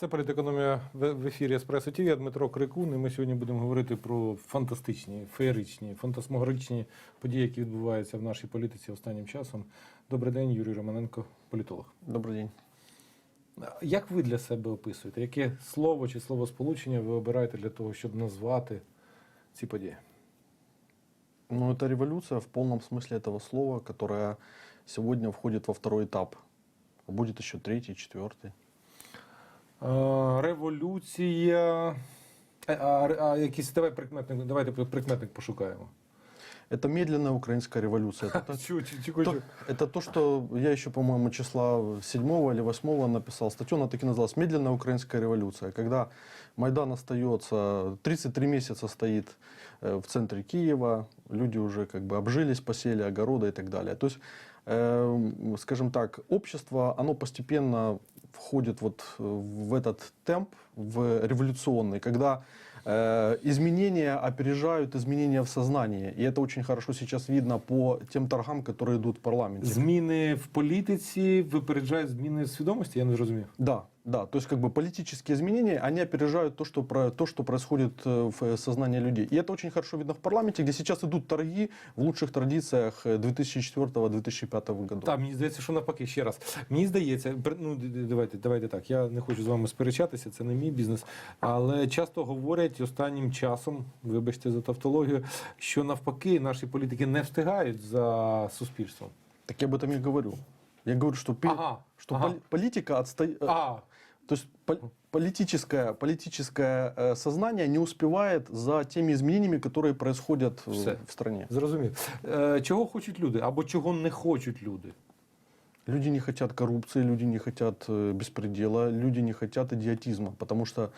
Це політекономія в в ефірі Еспресо ТВ. Я Дмитро Крикун. І ми сьогодні будемо говорити про фантастичні, феєричні, фантасмогоричні події, які відбуваються в нашій політиці останнім часом. Добрий день, Юрій Романенко, політолог. Добрый день. Як ви для себе описуєте? Яке слово чи словосполучення ви обираєте для того, щоб назвати ці події? Ну, это революция в полном смысле этого слова, которая сегодня входит во второй этап. А Будет еще третий, четвертый. Революція. А, а, а якийсь давай прикметник, давайте прикметник пошукаємо. Это медленная украинская революция. Это, то- Чу, чу, чу, то, это то, что я еще, по-моему, числа 7 или 8 написал статью, она так и называлась «Медленная украинская революция». Когда Майдан остается, 33 месяца стоит э, в центре Киева, люди уже как бы обжились, посели огороды и так далее. То есть, э, скажем так, общество, оно постепенно входит вот э, в этот темп, в революционный, когда э, изменения опережают изменения в сознании. И это очень хорошо сейчас видно по тем торгам, которые идут в парламенте. Зміни в політиці випереджають зміни в свідомості? Я не зрозумів. Да, да, то есть как бы политические изменения, они опережают то, что, про, то, что происходит э, в сознании людей. И это очень хорошо видно в парламенте, где сейчас идут торги в лучших традициях э, 2004-2005 годов. Так, мені здається, що навпаки, ще раз. Мені здається, пр- ну д- д- давайте, давайте так. Я не хочу з вами сперечатися, це не мій бізнес. Але часто говорять останнім часом, вибачте за тавтологію, що навпаки наші політики не встигають за суспільством. Так я об этом и говорю. Я говорю, что, пе- Ага, что ага. поли- политика отстоит... А, То есть пол- политическое, политическое э, сознание не успевает за теми изменениями, которые происходят э, Все. в стране. зрозумів. Е, чого хочуть люди або чого не хочуть люди? Люди не хотят коррупции, люди не хотят э, беспредела, люди не хотят идиотизма, потому что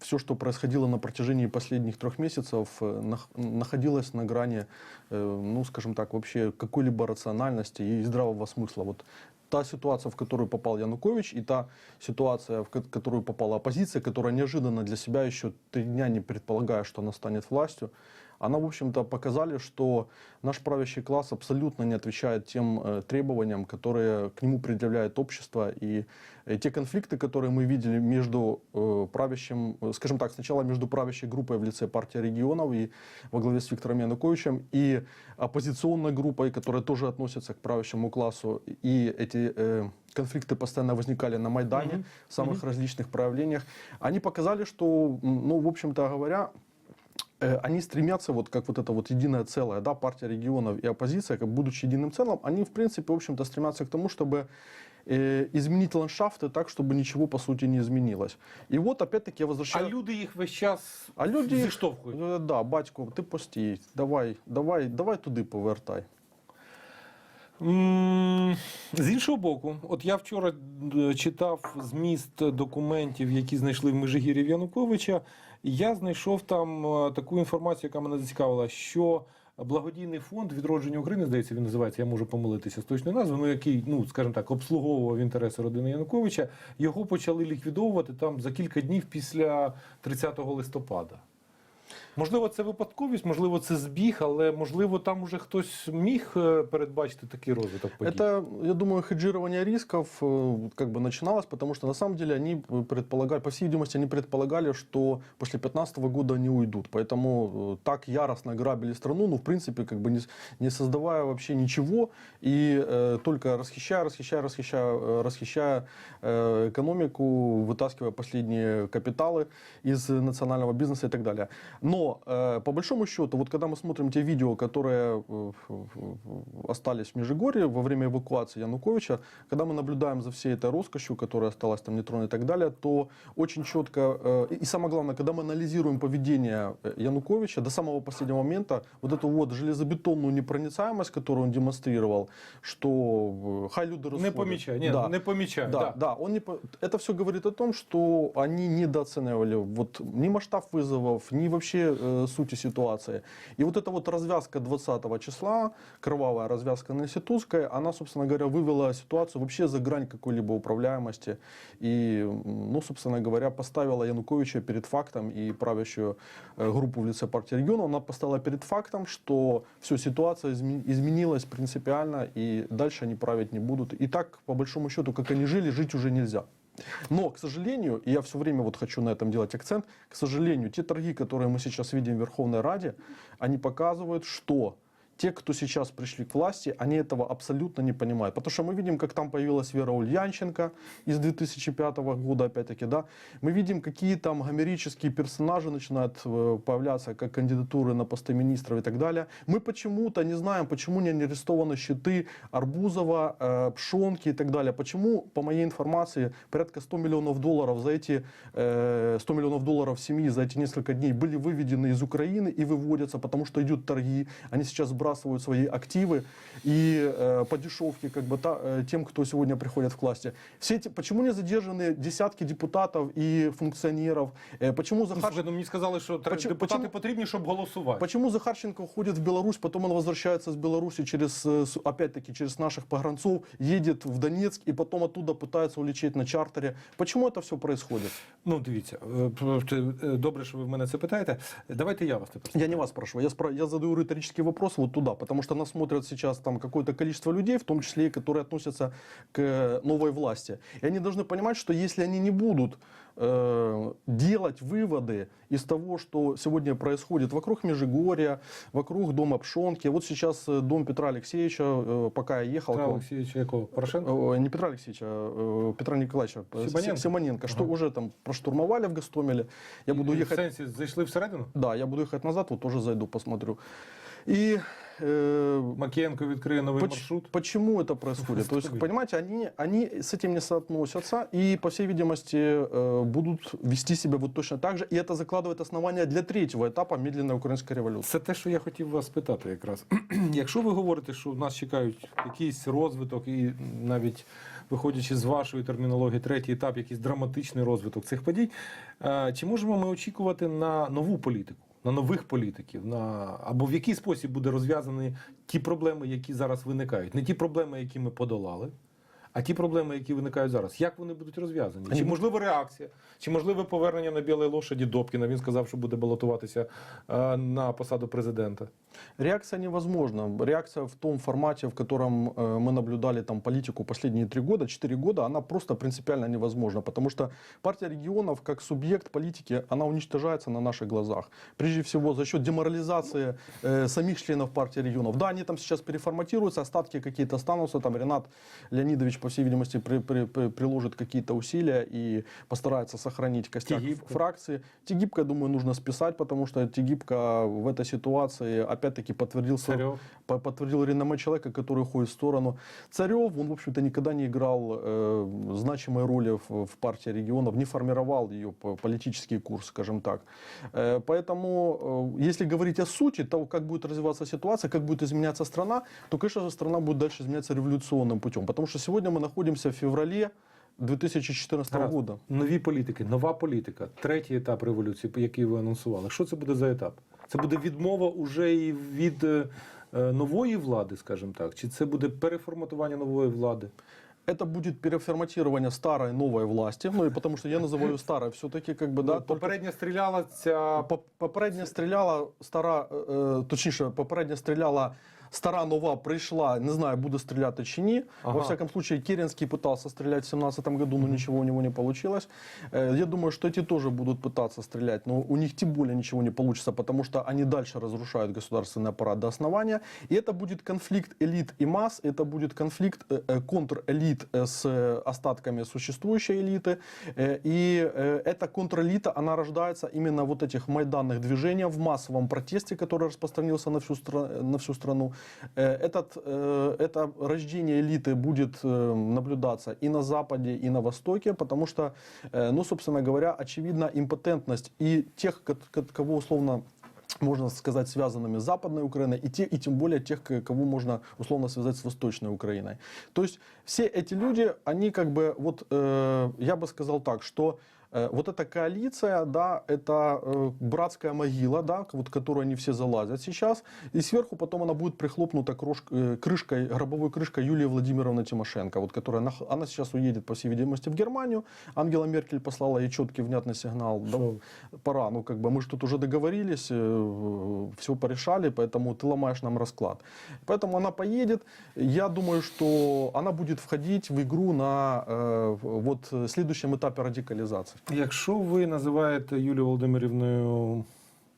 все, что происходило на протяжении последних трех месяцев, э, нах- находилось на грани, э, ну, скажем так, вообще какой-либо рациональности и здравого смысла. Вот та ситуация, в которую попал Янукович, и та ситуация, в которую попала оппозиция, которая неожиданно для себя еще три дня не предполагая, что она станет властью, она, в общем-то, показали, что наш правящий класс абсолютно не отвечает тем э, требованиям, которые к нему предъявляет общество. И э, те конфликты, которые мы видели между э, правящим, скажем так, сначала между правящей группой в лице партии регионов и во главе с Виктором Януковичем, и оппозиционной группой, которая тоже относится к правящему классу, и эти конфликты постоянно возникали на Майдане Мгм. в самых различных проявлениях, они показали, что, ну, в общем-то говоря, они стремятся, вот как вот это вот единое целое, да, партия регионов и оппозиция, как будучи единым целым, они, в принципе, в общем-то, стремятся к тому, чтобы э, изменить ландшафты так, чтобы ничего, по сути, не изменилось. И вот, опять-таки, я А возвращаюсь... люди їх весь час А люди їх- зіштовхують. Е, Да, батько, ти постій, давай, давай, давай туди повертай. М, З іншого боку, от я вчора е, читав зміст документів, які знайшли в Межигір'ї в Януковича. Я знайшов там е, таку інформацію, яка мене зацікавила, що благодійний фонд відродження України, здається, він називається, я можу помилитися з точною назвою, ну який, ну скажімо так, обслуговував інтереси родини Януковича. Його почали ліквідовувати там за кілька днів після 30 листопада. Можливо, це випадковість, можливо, це збіг, але можливо, там уже хтось міг е, передбачити такий розвиток подій. Это, я думаю, хеджирование рисков э, как бы начиналось, потому что на самом деле они предполагали, по всей видимости, они предполагали, что после 2015 года они уйдут. Поэтому э, так яростно грабили страну, ну, в принципе, как бы не, с- не создавая вообще ничего и э, только расхищая, расхищая, расхищая, э, расхищая э, экономику, вытаскивая последние капиталы из национального бизнеса и так далее. Но э, по большому счету, вот когда мы смотрим те видео, которые э, остались в Межигорье во время эвакуации Януковича, когда мы наблюдаем за всей этой роскошью, которая осталась там нетронутой и так далее, то очень четко, э, и- и самое главное, когда мы анализируем поведение э, Януковича до самого последнего момента, вот эту вот железобетонную непроницаемость, которую он демонстрировал, что э, хай люди Не расходят. помічаю, ні, Да. не помічаю. Да, да. да, он не, по- это все говорит о том, что они недооценивали вот ни масштаб вызовов, ни вообще э, сути ситуации. И вот эта вот развязка 20 числа, кровавая развязка на Институтской, она, собственно говоря, вывела ситуацию вообще за грань какой-либо управляемости. И, ну, собственно говоря, поставила Януковича перед фактом и правящую э, группу в лице партии региона, она поставила перед фактом, что все, ситуация изме- изменилась принципиально, и дальше они править не будут. И так, по большому счету, как они жили, жить уже нельзя. Но, к сожалению, и я все время вот хочу на этом делать акцент, к сожалению, те торги, которые мы сейчас видим в Верховной Раде, они показывают, что те, кто сейчас пришли к власти, они этого абсолютно не понимают. Потому что мы видим, как там появилась Вера Ульянченко из 2005 года, опять-таки, да. Мы видим, какие там гомерические персонажи начинают э, появляться, как кандидатуры на посты министров и так далее. Мы почему-то не знаем, почему не арестованы счеты Арбузова, э, Пшонки и так далее. Почему, по моей информации, порядка 100 миллионов долларов за эти э, 100 миллионов долларов семьи за эти несколько дней были выведены из Украины и выводятся, потому что идут торги. Они сейчас сбрасывают свои активы и э, по дешевке как бы та- э, тем, кто сегодня приходит к власти. Все эти, почему не задержаны десятки депутатов и функционеров? Э, почему Ну, Захар... слухай, ну, мені сказали, що тр- Почему- депутати почему- потрібні, щоб голосувати. Почему Захарченко уходит в Беларусь, потом он возвращается с Беларуси через, э, с- опять-таки, через наших погранцов, едет в Донецк и потом оттуда пытается улететь на чартере? Почему это все происходит? Ну, дивіться, е, п- п- е, добре, що ви в мене це питаєте. Давайте я вас тепер. Я не вас спрашиваю, я, спра- я задаю риторический вопрос вот туда, потому что нас смотрят сейчас там какое-то количество людей, в том числе и которые относятся к э, новой власти. И они должны понимать, что если они не будут э, делать выводы из того, что сегодня происходит вокруг Межигорья, вокруг дома Пшонки, вот сейчас э, дом Петра Алексеевича, э, пока я ехал, Петра к- Олексійовича якого? Порошенка? Э, не Петра Алексеевича, а, э, Петра Николаевича э, Симоненко? Си- Симоненко, что Ага. уже там проштурмовали в Гастомеле. Я буду І В ехать сенсі зайшли всередину? да, я буду ехать назад, вот тоже зайду, посмотрю. И э, Макієнко відкриє новий поч- маршрут. почему это происходит? То есть, Что понимаете, они, они с этим не соотносятся и, по всей видимости, э, будут вести себя вот точно так же. И это закладывает основания для третьего этапа медленной украинской революции. Це те, що я хотів вас спитати якраз. Якщо ви говорите, що нас чекають якийсь розвиток, і навіть виходячи з вашої термінології, третій етап, якийсь драматичний розвиток цих подій, е, чи можемо ми очікувати на нову політику, На нових політиків, на або в який спосіб буде розв'язані ті проблеми, які зараз виникають, не ті проблеми, які ми подолали. А ті проблеми, які виникають зараз, як вони будуть розв'язані? Чи можливо реакція, чи можливе повернення на білій лошаді Добкіна? Він сказав, що буде балотуватися е, на посаду президента. Реакция невозможна. Реакция в том формате, в котором э, мы наблюдали там политику последние три года, четыре года, она просто принципиально невозможна, потому что партия регионов как субъект политики, она уничтожается на наших глазах. Прежде всего за счет деморализации э, самих членов партии регионов. Да, они там сейчас переформатируются, остатки какие-то останутся, там Ренат Леонидович, По всей видимости, при- при- при- приложит какие-то усилия и постарается сохранить костяк Тегибко. фракции. Тегибко, я думаю, нужно списать, потому что Тегибко в этой ситуации опять-таки подтвердил, Царев. по- подтвердил реноме человека, который уходит в сторону. Царев, он, в общем-то, никогда не играл э, значимой роли в, в партии регионов, не формировал ее по- политический курс, скажем так. Э, поэтому, э, если говорить о сути того, как будет развиваться ситуация, как будет изменяться страна, то, конечно же, страна будет дальше изменяться революционным путем. Потому что сегодня мы находимся в феврале 2014 Гаразд. года. Нові політики, нова політика, третій етап революції, який ви анонсували. Що це буде за етап? Це буде відмова уже і від е, е, нової влади, скажімо так, чи це буде переформатування нової влади? Это будет переформатирование старой новой власти, ну и потому что я называю ее старой, все-таки как бы да. Ну, только- Попередня стріляла ця По- Попередня стріляла стара, е, е, точніше, попередня стріляла. Стара нова прийшла, не знаю, буде стріляти чи ні. Ага. Во всяком случае, Керенский пытался стрелять в 2017 году, но ничего у него не получилось. Э, Я думаю, что эти тоже будут пытаться стрелять, но у них тем более ничего не получится, потому что они дальше разрушают государственный аппарат до основания. И это будет конфликт элит и масс, это будет конфликт э, э, контрэлит с остатками существующей элиты. И эта контрэлита, она рождается именно вот этих майданных движений в массовом протесте, который распространился на всю, стра- на всю страну. Э, Этот, э, это рождение элиты будет э, наблюдаться и на Западе, и на Востоке, потому что, ну, собственно говоря, очевидна импотентность и тех, ко- ко- кого условно можно сказать, связанными с Западной Украиной, и, те, и тем более тех, кого можно условно связать с Восточной Украиной. То есть все эти люди, они как бы, вот э, я бы сказал так, что Вот эта коалиция, да, это э, братская могила, да, вот, которую они все залазят сейчас, и сверху потом она будет прихлопнута э, крышкой, гробовой крышкой Юлии Владимировны Тимошенко, вот, которая, она сейчас уедет, по всей видимости, в Германию, Ангела Меркель послала ей четкий, внятный сигнал, да, пора, ну, как бы, мы же тут уже договорились, все порешали, поэтому ты ломаешь нам расклад. Поэтому она поедет, я думаю, что она будет входить в игру на э, вот следующем этапе радикализации. Якщо ви називаєте Юлію Володимирівною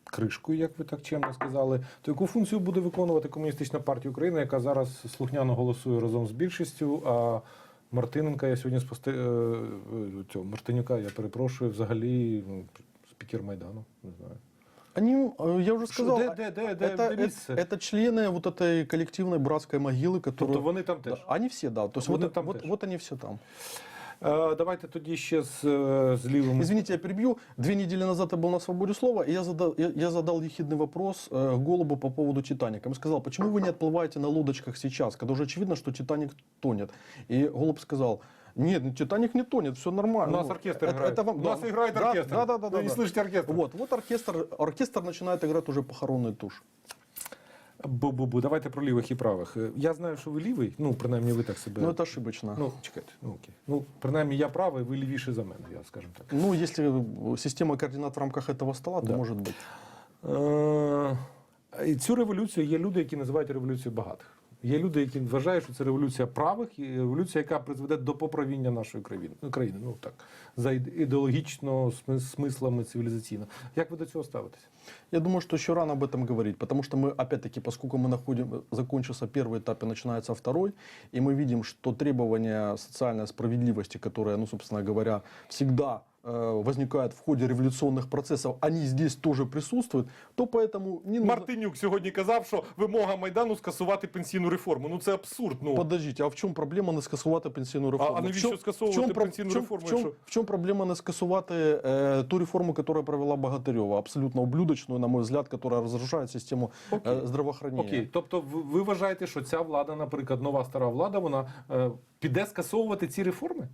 кришкою, як ви так чемно сказали, то яку функцію буде виконувати Комуністична партія України, яка зараз слухняно голосує разом з більшістю, а Мартиненка, я сьогодні спосте... е, е, цього, Мартинюка, я перепрошую, взагалі ну, спікер Майдану, не знаю. Они, э, я уже Шо, сказал, де- де- де- де- это, де это, місце? это члены вот этой коллективной братской могилы, Тобто которые... вони там теж. Да, они все, да. То есть Вони вот, там вот, теж. вот они все там. Е, давайте тоді ще з, е, з лівим. Извините, я перебью. Две недели назад я был на свободе слова, и я задал, я, я задал ехидный вопрос э, Голубу по поводу Титаника. Я сказал, почему вы не отплываете на лодочках сейчас, когда уже очевидно, что Титаник тонет. И Голуб сказал, нет, ну, Титаник не тонет, все У нормально. нас Ну, оркестр это- играет. это вам- У нас да, играет да, оркестр. Да, да, да. да, Вы не да. слышите оркестр. Вот, вот оркестр, оркестр начинает играть уже похоронную тушь. Бу-бу-бу, давайте про лівих і правих. Е, Я знаю, що ви лівий, ну, принаймні, ви так себе. Но это ошибочно. Ну, чекайте, ну окей. Ну, принаймні, я правий, ви лівіше за мене, я скажу так. Ну, если э, система координат в рамках этого стола, то Да. может быть. Е, і цю революцію є люди, які називають революцією багатих. Є люди, які вважають, що це революція правих і революція, яка призведе до поправіння нашої країни. Ну, країни, ну так, за іде- ідеологічно смис- смислами цивілізаційно. Як ви до цього ставитесь? Я думаю, что еще рано об этом говорить, потому что мы, опять-таки, поскольку мы находим, закончился первый этап и начинается второй, и мы видим, что требования социальной справедливости, которые, ну, собственно говоря, всегда э, возникают в ходе революционных процессов, они здесь тоже присутствуют, то поэтому не нужно... Мартинюк сьогодні казав, що вимога Майдану скасувати пенсійну реформу. Ну це абсурд. Ну Подождите, а в чем проблема не скасувати пенсійну реформу? а В навіщо чому- скасовувати в чому про- пенсійну в чому- реформу, В чому, якщо- в чому проблема не скасувати е, ту реформу, яку провела Богатирьова, абсолютно ублюдочную, на мой взгляд, яка розрушає систему Окей. е, здравоохранения. Окей, тобто ви, ви вважаєте, що ця влада, наприклад, нова стара влада, вона е, піде скасовувати ці реформи?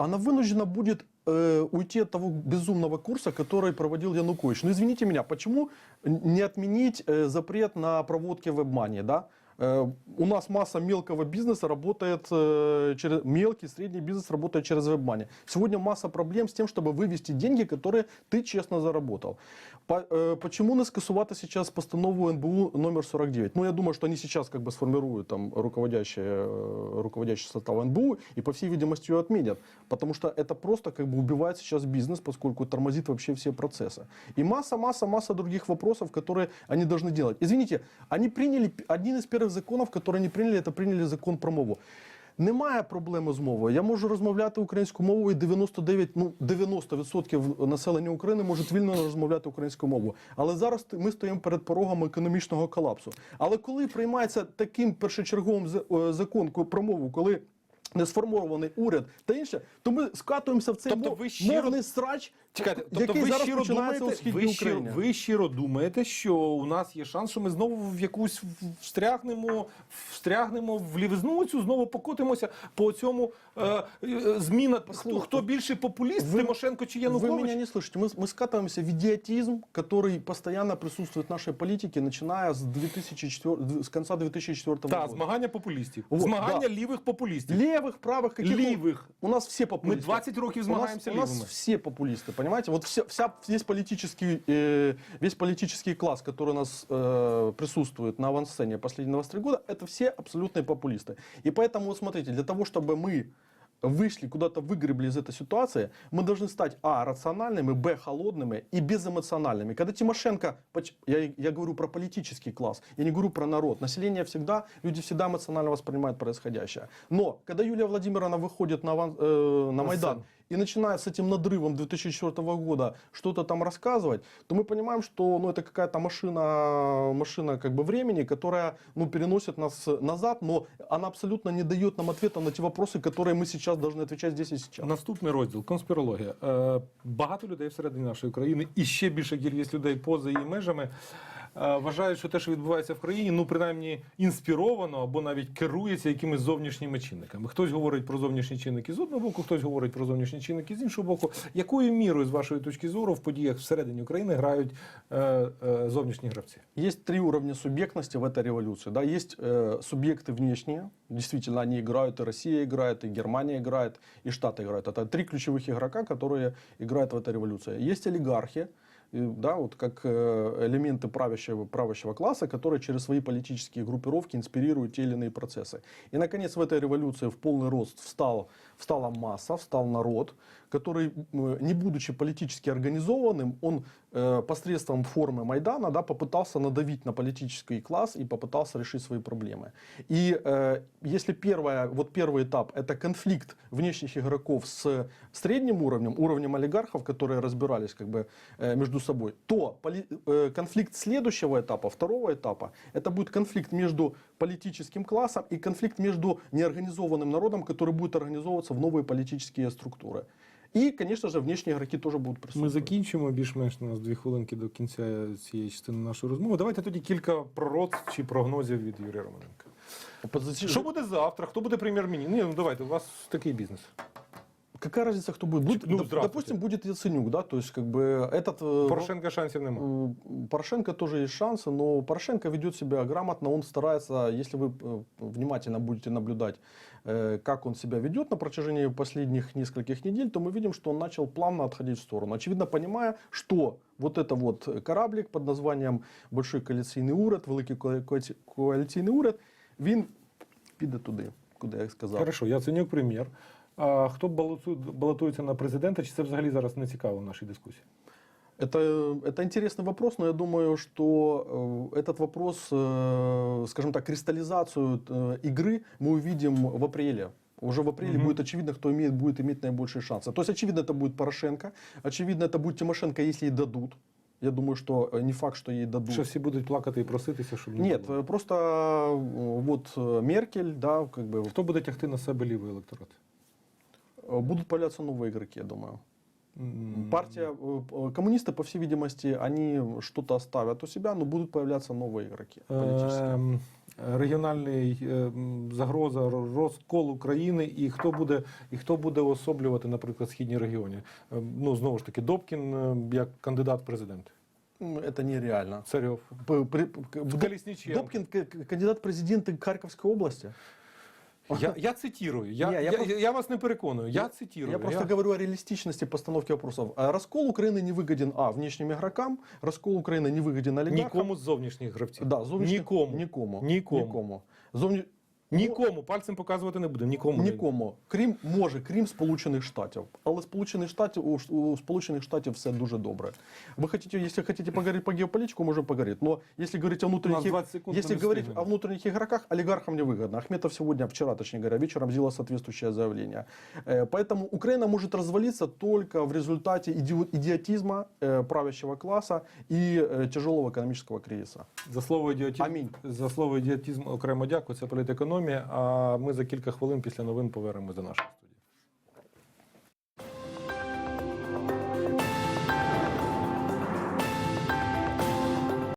она вынуждена будет э, уйти от того безумного курса, который проводил Янукович. Ну, извините меня, почему не отменить э, запрет на проводки в обмане, да? Э, у нас масса мелкого бизнеса работает э, через мелкий, средний бизнес работает через вебмани. Сегодня масса проблем с тем, чтобы вывести деньги, которые ты честно заработал. Э, почему не скасувати сейчас постанову НБУ номер 49? Ну, я думаю, что они сейчас как бы сформируют там руководящий, руководящий состав НБУ и, по всей видимости, ее отменят. Потому что это просто как бы убивает сейчас бизнес, поскольку тормозит вообще все процессы. И масса, масса, масса других вопросов, которые они должны делать. Извините, они приняли, один из первых законов, которые они приняли, это приняли закон про мову. Немає проблеми з мовою. Я можу розмовляти українською мовою, і 99, ну 90% населення України можуть вільно розмовляти українською мовою. Але зараз ми стоїмо перед порогом економічного колапсу. Але коли приймається таким першочерговим е, закон про мову, коли не сформований уряд та інше, то ми скатуємося в цей Тобто мов- ви щиро- мовний срач, Чекайте, тобто який ви зараз щиро починається у думаєте, східній ви щиро, Україні. ви щиро думаєте, що у нас є шанс, що ми знову в якусь встрягнемо, встрягнемо в лівизну цю, знову покотимося по цьому е, е, зміна. Хто, Послухайте, хто більший популіст, ви- Тимошенко чи Вы Янукович? меня не слышите. Мы, мы скатываемся в идиотизм, который постоянно присутствует в нашей политике, начиная с, 2004, с конца 2004 Так, года. змагання популістів. Вот, змагання да. лівих популістів. Левых, правых, каких Лівих. У нас все Ми популисты. 20 років у нас, змагаємося у нас лівими. все популисты, понимаете? Вот вся, вся, весь, политический, э, весь политический класс, который у нас э, присутствует на авансцене последние 23 года, это все абсолютные популисты. И поэтому, вот смотрите, для того, чтобы мы вышли, куда-то выгребли из этой ситуации, мы должны стать, а, рациональными, б, холодными и безэмоциональными. Когда Тимошенко, я, я говорю про политический класс, я не говорю про народ. Население всегда, люди всегда эмоционально воспринимают происходящее. Но, когда Юлия Владимировна выходит на, аван- э, на Майдан. и начинает с этим надрывом 2004 года что-то там рассказывать, то мы понимаем, что ну, это какая-то машина, машина как бы времени, которая ну, переносит нас назад, но она абсолютно не дает нам ответа на те вопросы, которые мы сейчас должны отвечать здесь и сейчас. Наступний розділ конспірологія. Е, багато людей всередині нашої країни і ще більша кількість людей поза її межами е, вважають, що те, що відбувається в країні, ну принаймні інспіровано або навіть керується якимись зовнішніми чинниками. Хтось говорить про зовнішні чинники з одного боку, хтось говорить про зовнішні чинники з іншого боку. Якою мірою, з вашої точки зору, в подіях всередині України грають е, е, зовнішні гравці? Есть три уровня субъектности в этой революции. Да? Есть э, субъекты внешние, действительно, они играют, и Россия играет, и Германия играет, и Штаты играют. Это три ключевых игрока, которые играют в этой революции. Есть олигархи, э, да, вот как э, элементы правящего, правящего класса, которые через свои политические группировки инспирируют те или иные процессы. И, наконец, в этой революции в полный рост встал, встала масса, встал народ, который, м, не будучи политически организованным, он э, посредством формы Майдана да, попытался надавить на политический класс и попытался решить свои проблемы. И э, если первое, вот первый этап – это конфликт внешних игроков с средним уровнем, уровнем олигархов, которые разбирались как бы э, между собой, то э, конфликт следующего этапа, второго этапа, это будет конфликт между политическим классом и конфликт между неорганизованным народом, который будет организовываться в новые политические структуры. И, конечно же, внешние игроки тоже будут Ми присутствовать. закінчимо більш-менш у нас дві хвилинки до кінця цієї частини нашої розмови. Давайте тоді кілька пророцтв чи прогнозів від Юрія Романенка. Оппозиции- Що буде завтра? Хто буде прем'єр-міністром? Ні, ну давайте, у вас такий бізнес. Какая разница, кто будет? будет Ну, доп- здравствуйте. допустим, будет Яценюк, да, то есть как бы этот... э, Порошенка шансів ну, немає. э, Порошенко тоже есть шансы, но Порошенко ведет себя грамотно, он старается, если вы э, внимательно будете наблюдать, э, как он себя ведет на протяжении последних нескольких недель, то мы видим, что он начал плавно отходить в сторону. Очевидно, понимая, что вот это вот кораблик под названием Большой коаліційний уряд, Великий коалі- коалі- коаліційний уряд, він піде туди, куди я сказав. Хорошо, я Яценюк прем'єр. А хто балотується на президента? Чи це взагалі зараз не цікаво в нашій дискусії? Это, это интересный вопрос, но я думаю, что э, этот вопрос, э, скажем так, кристаллизацию э, игры мы увидим в апреле. Уже в апреле Мгм. будет очевидно, кто имеет, будет иметь наибольшие шансы. То есть, очевидно, это будет Порошенко, очевидно, это будет Тимошенко, если ей дадут. Я думаю, что э, не факт, что ей дадут. Що всі будуть плакати і проситися, щоб не Нет, було? э, просто э, вот э, Меркель, да, как бы Хто буде тягти на себе лівий електорат? э, будут появляться новые игроки, я думаю. М, Партия, э, э, коммунисты, по всей видимости, они что-то оставят у себя, но будут появляться новые игроки политические. Ем, Регіональний ем, загроза ро- розкол України, і хто буде і хто буде особлювати, наприклад, східні регіони? Ем, Ну знову ж таки, Добкін ем, як кандидат в президенти. М, Это нереально. Царьов. П- при- к- Доп- Колесниченко. Добкин к- к- кандидат в президенты Харьковской области. Я, я цитирую. Я, Ні, я, я я, просто- вас не переконую. Я, цитирую. Я просто говорю о реалистичности постановки вопросов. А Раскол Украины не выгоден, а, внешним игрокам, раскол Украины не выгоден олигархам. Нікому з зовнішніх гравців. Да, зовнішніх- Нікому. Нікому. Нікому. Нікому. Зовні... Нікому. Пальцем показувати не будемо. Нікому. не- Нікому. Крім, може, крім Сполучених Штатів. Але Сполучених Штатів, у, у Сполучених Штатів все дуже добре. Ви хотите, якщо хотите поговорити по геополітику, можемо поговорити. Но если говорить о У внутренних... нас 20 секунд. Если ми не говорить встигнемо. о внутренних игроках, олигархам невыгодно. Ахметов сегодня, вчера, точнее говоря, вечером сделал соответствующее заявление. Э, Поэтому Украина может развалиться только в результате иди- идиотизма э, правящего класса и э, тяжелого экономического кризиса. За слово ідіотизм, Амінь. за слово ідіотизм окремо дякую. Це політекономія. А ми за кілька хвилин після новин повернемось до нашого.